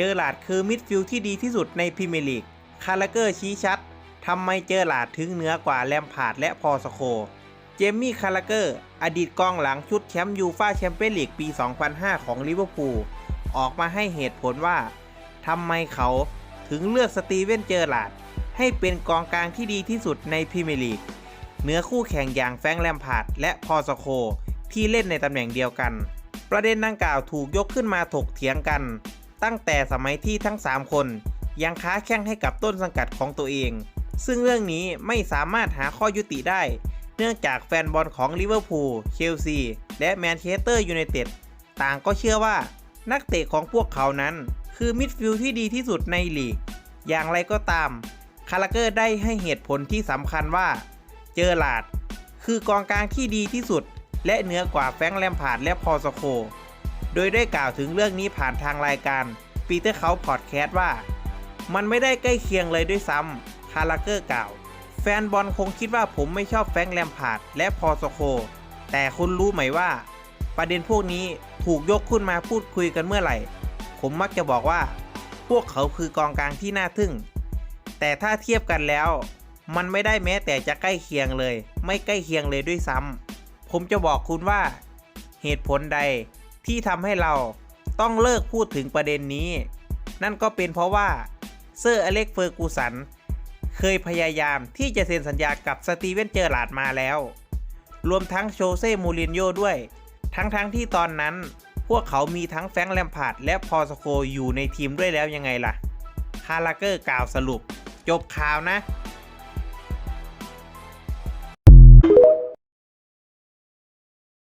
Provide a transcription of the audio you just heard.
เจอหลาดคือมิดฟิลด์ที่ดีที่สุดในพรีเมียร์ลีก คาราเกอร์ชี้ชัดทำไมเจอหลาดถึงเหนือกว่าแลมพาร์ดและพอสโค เจมี่คาราเกอร์ อดีตกองหลังชุดแชมป์ยูฟ่าแชมเปี้ยนลีกปี 2005 ของลิเวอร์พูลออกมาให้เหตุผลว่าทำไมเขาถึงเลือกสตีเวนเจอร์ลาด ให้เป็นกองกลางที่ดีที่สุดในพรีเมียร์ลีกเหนือคู่แข่งอย่างแฟงแลมพาร์ดและพอสโคที่เล่นในตำแหน่งเดียวกัน ประเด็นดังกล่าวถูกยกขึ้นมาถกเถียงกัน ตั้งแต่สมัยที่ทั้ง 3 คน ยังค้าแข้งให้กับต้นสังกัดของตัวเอง ซึ่งเรื่องนี้ไม่สามารถหาข้อยุติได้ เนื่องจากแฟนบอลของลิเวอร์พูลเชลซีและแมนเชสเตอร์ยูไนเต็ดต่างก็เชื่อว่านักเตะของพวกเขานั้น คือมิดฟิลด์ที่ดีที่สุดในลีก อย่างไรก็ตาม คาราเกอร์ได้ให้เหตุผลที่สำคัญว่า เจอหลาด คือกองกลางที่ดีที่สุด และเหนือกว่าแฟงแลมพาร์ดและพอลสโค โดยได้กล่าวถึงเรื่องนี้ผ่านทางรายการปีเตอร์เขาพอดแคสต์ว่า มันไม่ได้ใกล้เคียงเลยด้วยซ้ำคาราเกอร์กล่าว แฟนบอลคงคิดว่าผมไม่ชอบแฟงแลมพาร์ดและพอสโค แต่คุณรู้ไหมว่า ประเด็นพวกนี้ถูกยกขึ้นมาพูดคุยกันเมื่อไหร่ ผมมักจะบอกว่า พวกเขาคือกองกลางที่น่าทึ่ง แต่ถ้าเทียบกันแล้ว มันไม่ได้แม้แต่จะใกล้เคียงเลย ไม่ใกล้เคียงเลยด้วยซ้ำผมจะบอกคุณว่า เหตุผลใด ที่ทำให้เราต้องเลิกพูดถึงประเด็นนี้ นั่นก็เป็นเพราะว่าเซอร์อเล็กเฟอร์กูสัน เคยพยายามที่จะเซ็นสัญญากับสตีเวนเจอร์ลาดมาแล้ว รวมทั้งโชเซ่มูรินโญ่ด้วย ทั้งๆทที่ตอนนั้นพวกเขามีทั้งแฟรงค์แลมพาร์ดและพอสโคอยู่ในทีมด้วยแล้วยังไงล่ะ คาราเกอร์กล่าวสรุป จบข่าวนะ